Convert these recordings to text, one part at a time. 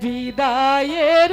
বিদায়ের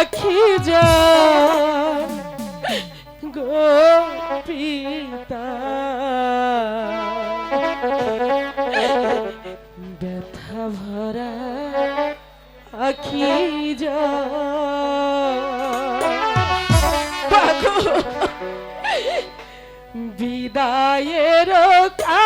পাখি যা গো পিতা। ব্যথা ভরা আখি যা বিদায়ের কা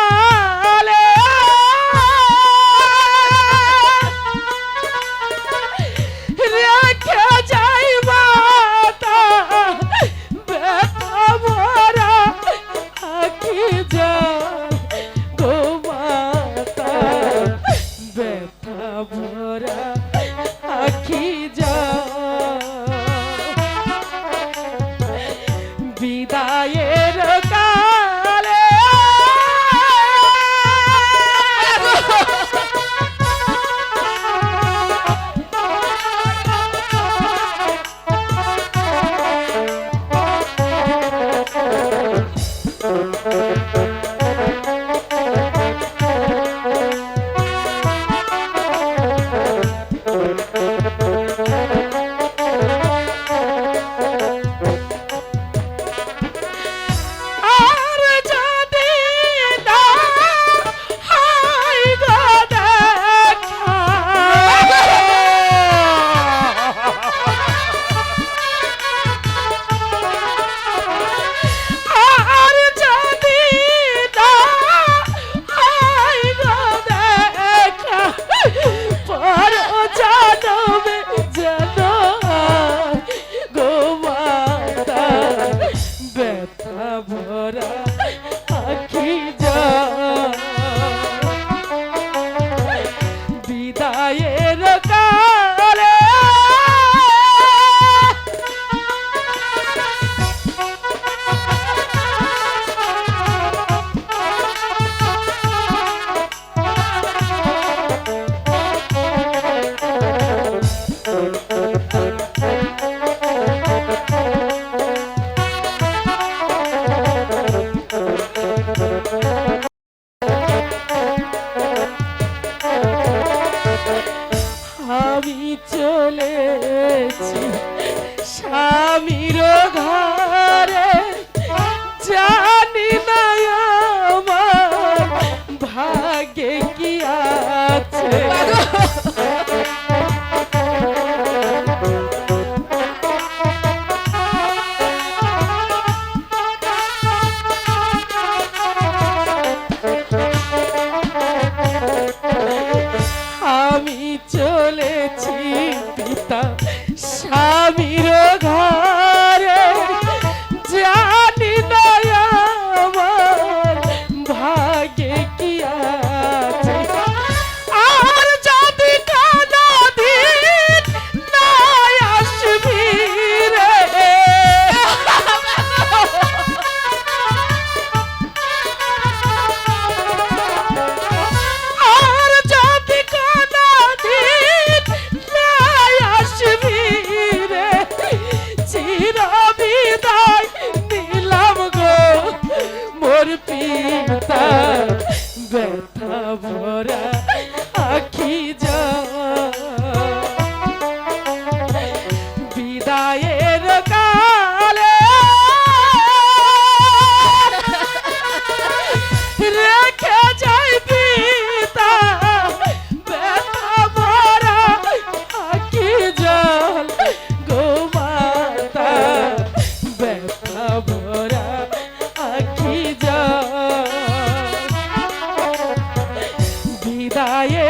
yeah. আমি চলেছি স্বামীর ঘর Gretchen. কথা ভরা আখি যা যায়